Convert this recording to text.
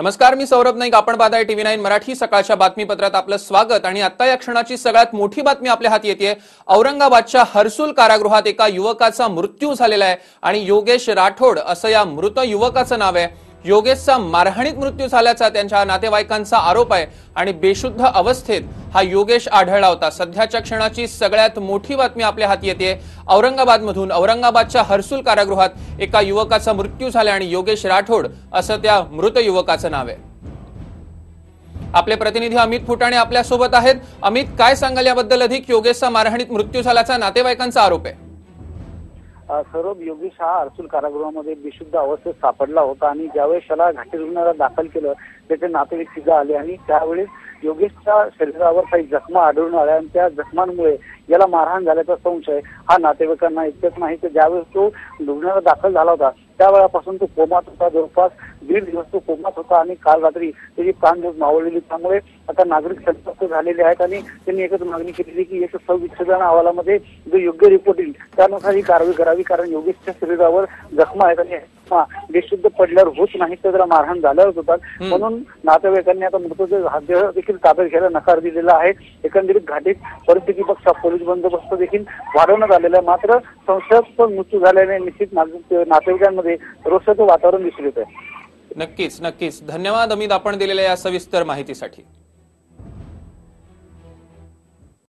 नमस्कार मी सौरभ नाईक. आपण पाहताय टीव्ही नाईन मराठी. सकाळच्या बातमीपत्रात आपलं स्वागत. आणि आता या क्षणाची सगळ्यात मोठी बातमी आपल्या हाती येते औरंगाबादच्या हर्सुल कारागृहात एका युवकाचा मृत्यू झालेला आहे. आणि योगेश राठोड असं या मृत युवकाचं नाव आहे. योगेशचा मारहाणीत मृत्यू झाल्याचा त्यांच्या नातेवाईकांचा आरोप आहे आणि बेशुद्ध अवस्थेत हा योगेश आढळला होता. सध्याच्या क्षणाची सगळ्यात मोठी बातमी आपल्या हाती येते. औरंगाबादमधून औरंगाबादच्या हर्सुल कारागृहात एका युवकाचा मृत्यू झाला आणि योगेश राठोड असं त्या मृत युवकाचं नाव आहे. आपले प्रतिनिधी अमित फुटाणे आपल्यासोबत आहेत. अमित काय सांगाल याबद्दल अधिक? योगेशचा मारहाणीत मृत्यू झाल्याचा नातेवाईकांचा आरोप आहे. सौरभ योगेश हा अर्सुल कारागृहामध्ये बेशुद्ध अवस्थेत सापडला होता आणि ज्यावेळेस त्याला घाटी रुग्णाला दाखल केलं त्याचे नातेवाईक तिथं आले आणि त्यावेळेस योगेशच्या शरीरावर काही जखमा आढळून आल्या आणि त्या जखमांमुळे याला मारहाण झाल्याचा संशय हा नातेवाईकांना इतकंच नाही तर ज्यावेळेस तो रुग्णाला दाखल झाला होता त्यावेळापासून तो कोमात होता. जवळपास दीड दिवस तो कोमात होता आणि काल रात्री त्याची प्राणज्योत मावळलेली. त्यामुळे आता नागरिक संतप्त झालेले आहेत आणि त्यांनी एकच मागणी केलेली की एक सविच्छेदन अहवालामध्ये जो योग्य रिपोर्ट येईल त्यानुसार ही कारवाई करावी. कारण योगेशच्या शरीरावर जखमा आहेत आणि बेशुद्ध पडल्यावर होत नाही तर त्याला मारहाण झाल्यावर होतात. म्हणून नातेवाईकांनी आता मृतदेह देह देखील ताब्यात घ्यायला नकार दिलेला आहे. एकंदरीत घाटीत परिस्थिती पक्षा पोलीस बंदोबस्त देखील वाढवण्यात आलेला आहे. मात्र संशयास्पद मृत्यू झाल्याने निश्चित नातेवाईकांमध्ये रोषाचं वातावरण दिसून येत आहे. नक्कीच नक्कीच. धन्यवाद अमित आपण दिलेल्या या सविस्तर माहितीसाठी.